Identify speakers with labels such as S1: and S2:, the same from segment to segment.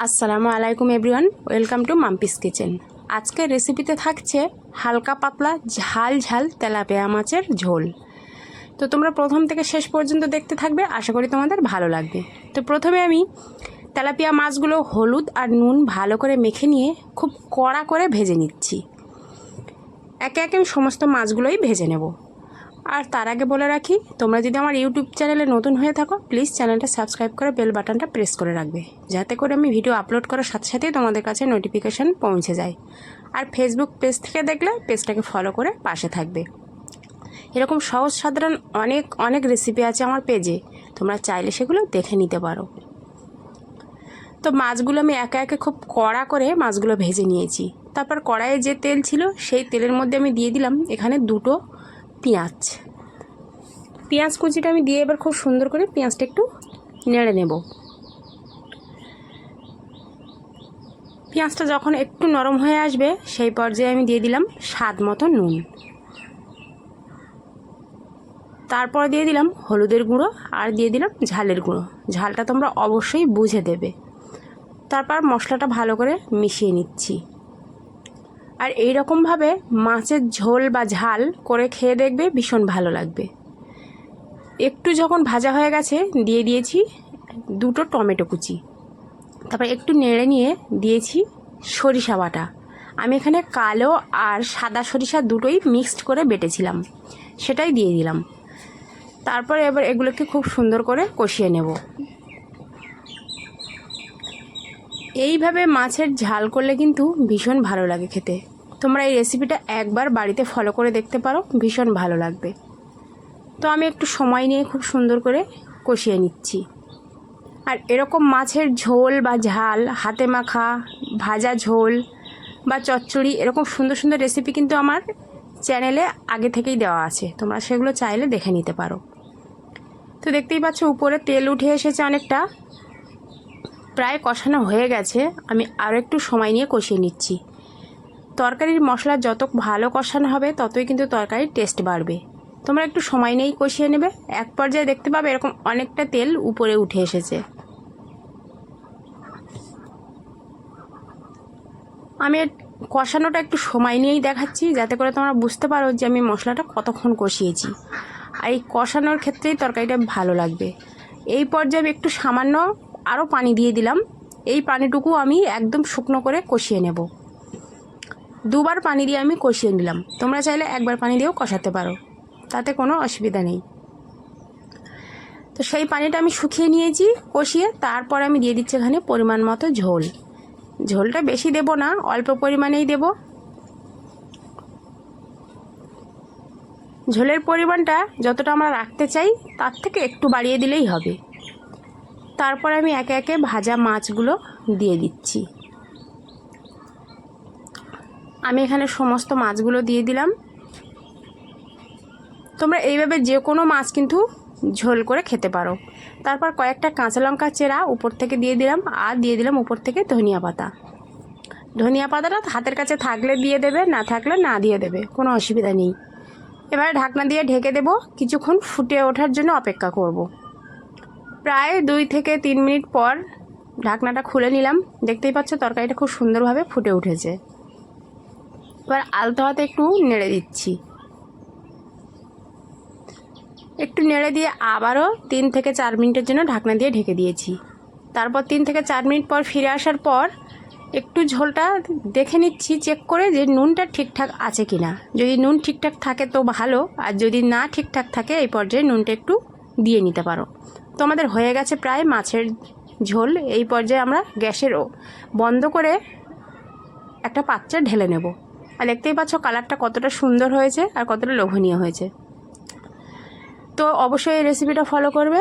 S1: আসসালামু আলাইকুম everyone, welcome to Mampi's kitchen. আজকের রেসিপিতে থাকছে হালকা পাতলা ঝাল ঝাল তেলাপিয়া মাছের ঝোল। তো তোমরা প্রথম থেকে শেষ পর্যন্ত দেখতে থাকবে, আশা করি তোমাদের ভালো লাগবে। তো প্রথমে আমি তেলাপিয়া মাছগুলো হলুদ আর নুন ভালো করে মেখে নিয়ে খুব কড়া করে ভেজে নিচ্ছি। একে একে আমি সমস্ত মাছগুলোই ভেজে নেব। আর তার আগে বলে রাখি, তোমরা যদি আমার ইউটিউব চ্যানেলে নতুন হয়ে থাকো প্লিজ চ্যানেলটা সাবস্ক্রাইব করে বেল বাটনটা প্রেস করে রাখবে, যাতে করে আমি ভিডিও আপলোড করার সাথে সাথেই তোমাদের কাছে নোটিফিকেশান পৌঁছে যায়। আর ফেসবুক পেজ থেকে দেখলে পেজটাকে ফলো করে পাশে থাকবে। এরকম সহজ সাধারণ অনেক অনেক রেসিপি আছে আমার পেজে তোমরা চাইলে সেগুলো দেখে নিতে পারো। তো মাছগুলো আমি একে একে খুব কড়া করে মাছগুলো ভেজে নিয়েছি। তারপর কড়াইয়ে যে তেল ছিল, সেই তেলের মধ্যে আমি দিয়ে দিলাম এখানে দুটো পেঁয়াজ। পেঁয়াজ কুচিটা আমি দিয়ে এবার খুব সুন্দর করে পেঁয়াজটা একটু নেড়ে নেব। পেঁয়াজটা যখন একটু নরম হয়ে আসবে, সেই পর্যায়ে আমি দিয়ে দিলাম স্বাদ মতো নুন। তারপর দিয়ে দিলাম হলুদের গুঁড়ো আর দিয়ে দিলাম ঝালের গুঁড়ো। ঝালটা তোমরা অবশ্যই বুঝে দেবে। তারপর মশলাটা ভালো করে মিশিয়ে নিচ্ছি। আর এই রকমভাবে মাছের ঝোল বা ঝাল করে খেয়ে দেখবে ভীষণ ভালো লাগবে। একটু যখন ভাজা হয়ে গেছে, দিয়ে দিয়েছি দুটো টমেটো কুচি। তারপর একটু নেড়ে নিয়ে দিয়েছি সরিষা বাটা। আমি এখানে কালো আর সাদা সরিষা দুটোই মিক্সড করে বেটেছিলাম। সেটাই দিয়ে দিলাম। তারপরে এবার এগুলোকে খুব সুন্দর করে কষিয়ে নেব। এইভাবে মাছের ঝাল করলে কিন্তু ভীষণ ভালো লাগে খেতে। তোমরা এই রেসিপিটা একবার বাড়িতে ফলো করে দেখতে পারো, ভীষণ ভালো লাগবে। তো আমি একটু সময় নিয়ে খুব সুন্দর করে কষিয়ে নিচ্ছি। আর এরকম মাছের ঝোল বা ঝাল, হাতে মাখা, ভাজা ঝোল বা চচ্চড়ি, এরকম সুন্দর সুন্দর রেসিপি কিন্তু আমার চ্যানেলে আগে থেকেই দেওয়া আছে। তোমরা সেগুলো চাইলে দেখে নিতে পারো। তো দেখতেই পাচ্ছ, উপরে তেল উঠে এসেছে অনেকটা। প্রায় কষানো হয়ে গেছে। আমি আরও একটু সময় নিয়ে কষিয়ে নিচ্ছি। তরকারির মশলা যত ভালো কষানো হবে, ততই কিন্তু তরকারির টেস্ট বাড়বে। তোমরা একটু সময় নিয়েই কষিয়ে নেবে। এক পর্যায়ে দেখতে পাবে এরকম অনেকটা তেল উপরে উঠে এসেছে। আমি কষানোটা একটু সময় নিয়েই দেখাচ্ছি, যাতে করে তোমরা বুঝতে পারো যে আমি মশলাটা কতক্ষণ কষিয়েছি। আর এই কষানোর ক্ষেত্রেই তরকারিটা ভালো লাগবে। এই পর্যায়ে একটু সামান্য আরও পানি দিয়ে দিলাম। এই পানিটুকু আমি একদম শুকনো করে কষিয়ে নেব। দুবার পানি দিয়ে আমি কষিয়ে নিলাম। তোমরা চাইলে একবার পানি দিয়েও কষাতে পারো। তাতে কোনো অসুবিধা নেই। তো সেই পানিটা আমি শুকিয়ে নিয়েছি, কষিয়ে তারপর আমি দিয়ে দিচ্ছি এখানে পরিমাণ মতো ঝোল। ঝোলটা বেশি দেব না, অল্প পরিমাণেই দেব। ঝোলের পরিমাণটা যতটা আমরা রাখতে চাই, তার থেকে একটু বাড়িয়ে দিলেই হবে। তারপর আমি একে একে ভাজা মাছগুলো দিয়ে দিচ্ছি। আমি এখানে সমস্ত মাছগুলো দিয়ে দিলাম। তোমরা এইভাবে যে কোনো মাছ কিন্তু ঝোল করে খেতে পারো। তারপর কয়েকটা কাঁচা লঙ্কা চেরা উপর থেকে দিয়ে দিলাম আর দিয়ে দিলাম উপর থেকে ধনিয়া পাতা। ধনিয়া পাতাটা হাতের কাছে থাকলে দিয়ে দেবে, না থাকলে না দিয়ে দেবে, কোনো অসুবিধা নেই। এবারে ঢাকনা দিয়ে ঢেকে দেব, কিছুক্ষণ ফুটে ওঠার জন্য অপেক্ষা করব। প্রায় দুই থেকে তিন মিনিট পর ঢাকনাটা খুলে নিলাম। দেখতেই পাচ্ছ তরকারিটা খুব সুন্দরভাবে ফুটে উঠেছে। এবার আলতো হাতে একটু নেড়ে দিচ্ছি। একটু নেড়ে দিয়ে আবারও তিন থেকে চার মিনিটের জন্য ঢাকনা দিয়ে ঢেকে দিয়েছি। তারপর তিন থেকে চার মিনিট পর ফিরে আসার পর একটু ঝোলটা দেখে নিচ্ছি, চেক করে যে নুনটা ঠিকঠাক আছে কি না যদি নুন ঠিকঠাক থাকে তো ভালো, আর যদি না ঠিকঠাক থাকে এই পর্যায়ে নুনটা একটু দিয়ে নিতে পারো। তো আমাদের হয়ে গেছে প্রায় মাছের ঝোল, এই পর্যায়ে আমরা গ্যাসেরও বন্ধ করে একটা পাত্রে ঢেলে নেব। আর দেখতেই পাচ্ছ কালারটা কতটা সুন্দর হয়েছে আর কতটা লোভনীয় হয়েছে। তো অবশ্যই এই রেসিপিটা ফলো করবে।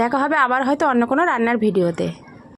S1: দেখা হবে আবার হয়তো অন্য কোনো রান্নার ভিডিওতে